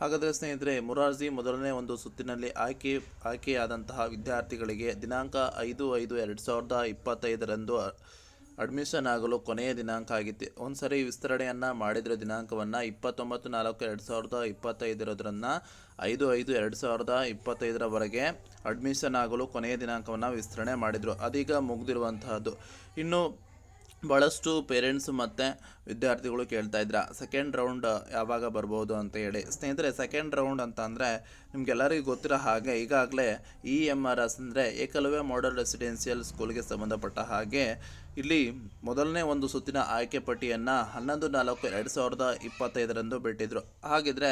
ಹಾಗಾದರೆ ಸ್ನೇಹಿತರೆ, ಮುರಾರ್ಜಿ ಮೊದಲನೇ ಒಂದು ಸುತ್ತಿನಲ್ಲಿ ಆಯ್ಕೆ, ಆಯ್ಕೆಯಾದಂತಹ ವಿದ್ಯಾರ್ಥಿಗಳಿಗೆ ದಿನಾಂಕ ಐದು ಐದು ಎರಡು ಸಾವಿರದ ಇಪ್ಪತ್ತೈದರಂದು ಅಡ್ಮಿಷನ್ ಆಗಲು ಕೊನೆಯ ದಿನಾಂಕ ಆಗಿತ್ತು. ಒಂದು ಸರಿ ವಿಸ್ತರಣೆಯನ್ನು ಮಾಡಿದರೆ ದಿನಾಂಕವನ್ನು ಇಪ್ಪತ್ತೊಂಬತ್ತು ನಾಲ್ಕು ಎರಡು ಸಾವಿರದ ಇಪ್ಪತ್ತೈದರದ್ರನ್ನು ಐದು ಐದು ಎರಡು ಸಾವಿರದ ಇಪ್ಪತ್ತೈದರವರೆಗೆ ಅಡ್ಮಿಷನ್ ಆಗಲು ಕೊನೆಯ ದಿನಾಂಕವನ್ನು ವಿಸ್ತರಣೆ ಮಾಡಿದರು. ಅದೀಗ ಮುಗಿದಿರುವಂತಹದ್ದು. ಇನ್ನು ಭಾಳಷ್ಟು ಪೇರೆಂಟ್ಸ್ ಮತ್ತು ವಿದ್ಯಾರ್ಥಿಗಳು ಕೇಳ್ತಾ ಇದ್ರ ಸೆಕೆಂಡ್ ರೌಂಡ್ ಯಾವಾಗ ಬರ್ಬೋದು ಅಂತ ಹೇಳಿ. ಸ್ನೇಹಿತರೆ ಸೆಕೆಂಡ್ ರೌಂಡ್ ಅಂತ ಅಂದರೆ ನಿಮಗೆಲ್ಲರಿಗೂ ಗೊತ್ತಿರೋ ಹಾಗೆ ಈಗಾಗಲೇ ಇ ಎಂ ಆರ್ ಎಸ್ ಅಂದರೆ ಏಕಲವ್ಯ ಮಾಡಲ್ ರೆಸಿಡೆನ್ಷಿಯಲ್ ಸ್ಕೂಲ್ಗೆ ಸಂಬಂಧಪಟ್ಟ ಹಾಗೆ ಇಲ್ಲಿ ಮೊದಲನೇ ಒಂದು ಸುತ್ತಿನ ಆಯ್ಕೆ ಪಟ್ಟಿಯನ್ನು ಹನ್ನೊಂದು ನಾಲ್ಕು ಎರಡು ಸಾವಿರದ ಇಪ್ಪತ್ತೈದರಂದು ಬಿಟ್ಟಿದ್ದರು ಹಾಗಿದ್ರೆ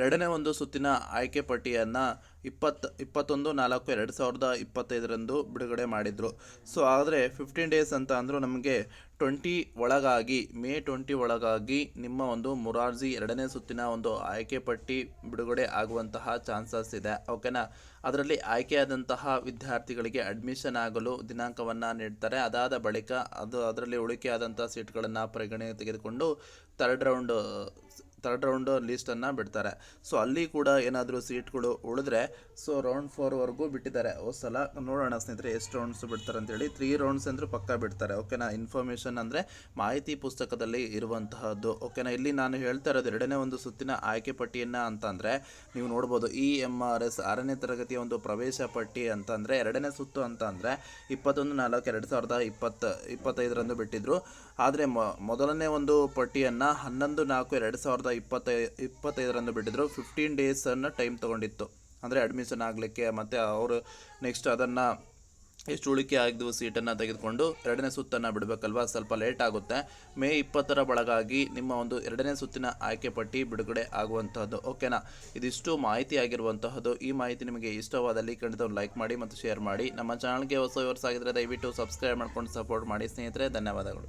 ಎರಡನೇ ಒಂದು ಸುತ್ತಿನ ಆಯ್ಕೆ ಪಟ್ಟಿಯನ್ನು ಇಪ್ಪತ್ತು, ಇಪ್ಪತ್ತೊಂದು ನಾಲ್ಕು ಎರಡು ಸಾವಿರದ ಇಪ್ಪತ್ತೈದರಂದು ಬಿಡುಗಡೆ ಮಾಡಿದರು. ಸೊ ಆದರೆ ಫಿಫ್ಟೀನ್ ಡೇಸ್ ಅಂತ ಅಂದರೂ ನಮಗೆ ಟ್ವೆಂಟಿ ಒಳಗಾಗಿ, ಮೇ ಟ್ವೆಂಟಿ ಒಳಗಾಗಿ ನಿಮ್ಮ ಒಂದು ಮುರಾರ್ಜಿ ಎರಡನೇ ಸುತ್ತಿನ ಒಂದು ಆಯ್ಕೆ ಪಟ್ಟಿ ಬಿಡುಗಡೆ ಆಗುವಂತಹ ಚಾನ್ಸಸ್ ಇದೆ, ಓಕೆನಾ? ಅದರಲ್ಲಿ ಆಯ್ಕೆಯಾದಂತಹ ವಿದ್ಯಾರ್ಥಿಗಳಿಗೆ ಅಡ್ಮಿಷನ್ ಆಗಲು ದಿನಾಂಕವನ್ನು ನೀಡ್ತಾರೆ. ಅದಾದ ಬಳಿಕ ಅದು ಅದರಲ್ಲಿ ಉಳಿಕೆಯಾದಂಥ ಸೀಟ್ಗಳನ್ನು ಪರಿಗಣನೆ ತೆಗೆದುಕೊಂಡು ಥರ್ಡ್ ರೌಂಡ್ ಥರ್ಡ್ ರೌಂಡು ಲೀಸ್ಟನ್ನು ಬಿಡ್ತಾರೆ. ಸೊ ಅಲ್ಲಿ ಕೂಡ ಏನಾದರೂ ಸೀಟ್ಗಳು ಉಳಿದ್ರೆ ಸೊ ರೌಂಡ್ ಫೋರ್ವರೆಗೂ ಬಿಟ್ಟಿದ್ದಾರೆ. ಸಲ ನೋಡೋಣ ಸ್ನೇಹಿತರೆ, ಎಷ್ಟು ರೌಂಡ್ಸ್ ಬಿಡ್ತಾರೆ ಅಂತೇಳಿ. ತ್ರೀ ರೌಂಡ್ಸ್ ಅಂದರೂ ಪಕ್ಕ ಬಿಡ್ತಾರೆ ಓಕೆನಾ ಇನ್ಫಾರ್ಮೇಷನ್ ಅಂದರೆ ಮಾಹಿತಿ ಪುಸ್ತಕದಲ್ಲಿ ಇರುವಂತಹದ್ದು ಓಕೆನಾ ಇಲ್ಲಿ ನಾನು ಹೇಳ್ತಾ ಇರೋದು ಎರಡನೇ ಒಂದು ಸುತ್ತಿನ ಆಯ್ಕೆ ಪಟ್ಟಿಯನ್ನು ಅಂತಂದರೆ, ನೀವು ನೋಡ್ಬೋದು ಇ ಎಂ ಆರ್ ಎಸ್ ಆರನೇ ತರಗತಿಯ ಒಂದು ಪ್ರವೇಶ ಪಟ್ಟಿ ಅಂತಂದರೆ, ಎರಡನೇ ಸುತ್ತು ಅಂತ ಅಂದರೆ ಇಪ್ಪತ್ತೊಂದು, ನಾಲ್ಕು, ಎರಡು ಸಾವಿರದ ಇಪ್ಪತ್ತು, ಇಪ್ಪತ್ತೈದರಂದು ಬಿಟ್ಟಿದ್ರು. ಆದರೆ ಮೊದಲನೇ ಒಂದು ಪಟ್ಟಿಯನ್ನು ಹನ್ನೊಂದು, ನಾಲ್ಕು, ಎರಡು ಸಾವಿರದ ಇಪ್ಪತ್ತೈ, ಇಪ್ಪತ್ತೈದರಂದು ಬಿಟ್ಟಿದ್ರು. ಫಿಫ್ಟೀನ್ ಡೇಸನ್ನು ಟೈಮ್ ತೊಗೊಂಡಿತ್ತು. ಅಂದರೆ ಅಡ್ಮಿಷನ್ ಆಗಲಿಕ್ಕೆ ಮತ್ತು ಅವರು ನೆಕ್ಸ್ಟ್ ಅದನ್ನು ಎಷ್ಟು ಉಳಿಕೆ ಆಗಿದ್ವು ಸೀಟನ್ನು ತೆಗೆದುಕೊಂಡು ಎರಡನೇ ಸುತ್ತನ್ನು ಬಿಡಬೇಕಲ್ವಾ? ಸ್ವಲ್ಪ ಲೇಟ್ ಆಗುತ್ತೆ. ಮೇ ಇಪ್ಪತ್ತರ ಒಳಗಾಗಿ ನಿಮ್ಮ ಒಂದು ಎರಡನೇ ಸುತ್ತಿನ ಆಯ್ಕೆ ಪಟ್ಟಿ ಬಿಡುಗಡೆ ಆಗುವಂತಹದ್ದು. ಓಕೆನಾ ಇದಿಷ್ಟು ಮಾಹಿತಿ ಆಗಿರುವಂತಹದ್ದು. ಈ ಮಾಹಿತಿ ನಿಮಗೆ ಇಷ್ಟವಾದಲ್ಲಿ ಖಂಡಿತ ಲೈಕ್ ಮಾಡಿ ಮತ್ತು ಶೇರ್ ಮಾಡಿ. ನಮ್ಮ ಚಾನಲ್ಗೆ ಹೊಸ ಆಗಿದ್ದರೆ ದಯವಿಟ್ಟು ಸಬ್ಸ್ಕ್ರೈಬ್ ಮಾಡ್ಕೊಂಡು ಸಪೋರ್ಟ್ ಮಾಡಿ ಸ್ನೇಹಿತರೆ, ಧನ್ಯವಾದಗಳು.